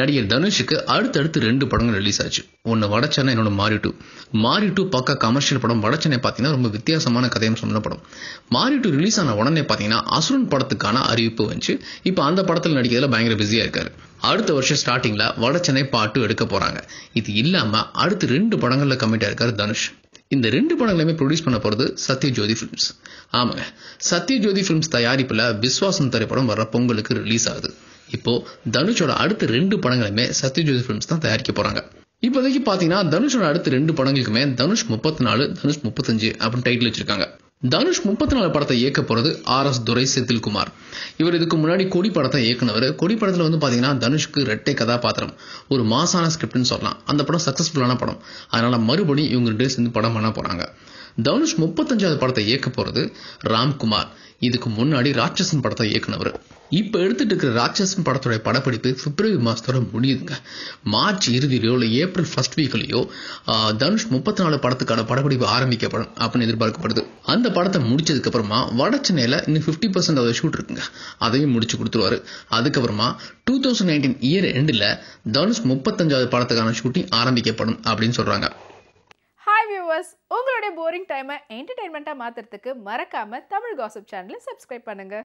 நடிகர் தனுஷுக்கு அடுத்தடுத்து ரெண்டு படங்கள் ரிலீஸ் ஆச்சு. ஒன்று வடச்சென்னை இன்னொன்று மாரி டூ. மாரி டூ பக்கா கமர்ஷியல் படம். வடச்சென்னை பார்த்தீங்கன்னா ரொம்ப வித்தியாசமான கதையும் சொன்ன படம். மாரி டூ ரிலீஸ் ஆன உடனே பார்த்தீங்கன்னா அசுரன் படத்துக்கான அறிவிப்பு வந்துச்சு. இப்போ அந்த படத்தில் நடிக்கிறதுல பயங்கர பிஸியாக இருக்காரு. அடுத்த வருஷம் ஸ்டார்டிங்கில் வடச்சென்னை பாட்டு எடுக்க போகிறாங்க இது இல்லாமல் அடுத்து ரெண்டு படங்களில் கமிட்டாக இருக்காரு தனுஷ். இந்த ரெண்டு படங்களையுமே ப்ரொடியூஸ் பண்ண போகிறது சத்யஜோதி ஃபிலிம்ஸ் ஆமாங்க. சத்யஜோதி ஃபிலிம்ஸ் தயாரிப்பில் விஸ்வாசம் திரைப்படம் வர பொங்கலுக்கு ரிலீஸ் ஆகுது. இப்போ தனுஷோட அடுத்த ரெண்டு படங்களுமே சத்யஜோதி ஃபிலிம்ஸ் தான் தயாரிக்க போறாங்க. இப்போதைக்கு பார்த்தீங்கன்னா தனுஷோட அடுத்த ரெண்டு படங்களுக்குமே தனுஷ் முப்பத்தி நாலு தனுஷ் முப்பத்தஞ்சு அப்படின்னு டைட்டில் வச்சிருக்காங்க. தனுஷ் முப்பத்தி நாலு படத்தை இயக்க போறது ஆர் எஸ் துரை செந்தில்குமார் இவர் இதுக்கு முன்னாடி கொடி படத்தை இயக்குனவர். கொடி படத்துல வந்து பாத்தீங்கன்னா தனுஷ்க்கு ரெட்டை கதாபாத்திரம். ஒரு மாசான ஸ்கிரிப்ட்னு சொல்லலாம். அந்த படம் சக்சஸ்ஃபுல்லான படம். அதனால மறுபடியும் இவங்க ரெண்டு சேர்ந்து படம் பண்ண போறாங்க. தனுஷ் முப்பத்தஞ்சாவது படத்தை இயக்க போறது ராம்குமார். இதுக்கு முன்னாடி ராட்சசன் படத்தை இயக்குனவர். இப்ப எடுத்துட்டு இருக்கிற ராட்சசன் படத்தோட படப்பிடிப்பு பிப்ரவரி மாசத்தோட முடியுதுங்க. மார்ச் இறுதியிலோ இல்லை ஏப்ரல் ஃபர்ஸ்ட் வீக்லயோ தனுஷ் முப்பத்தி நாலு படத்துக்கான படப்பிடிப்பு ஆரம்பிக்கப்படும் அப்படின்னு எதிர்பார்க்கப்படுது. அந்த படத்தை முடிச்சதுக்கு அப்புறமா வட சென்னையில இன்னும் ஃபிஃப்டி பர்சன்ட் அதை ஷூட் இருக்குங்க. அதையும் முடிச்சு கொடுத்துருவாரு. அதுக்கப்புறமா டூ தௌசண்ட் நைன்டீன் இயர் எண்டில் தனுஷ் முப்பத்தஞ்சாவது படத்துக்கான ஷூட்டிங் ஆரம்பிக்கப்படும் அப்படின்னு சொல்றாங்க. ஹாய் வியூவர்ஸ் உங்களுடைய போரிங் டைமை என்டர்டைன்மெண்ட்டாக மாற்றுறதுக்கு மறக்காமல் தமிழ் காசப் சேனலை சப்ஸ்கிரைப் பண்ணுங்கள்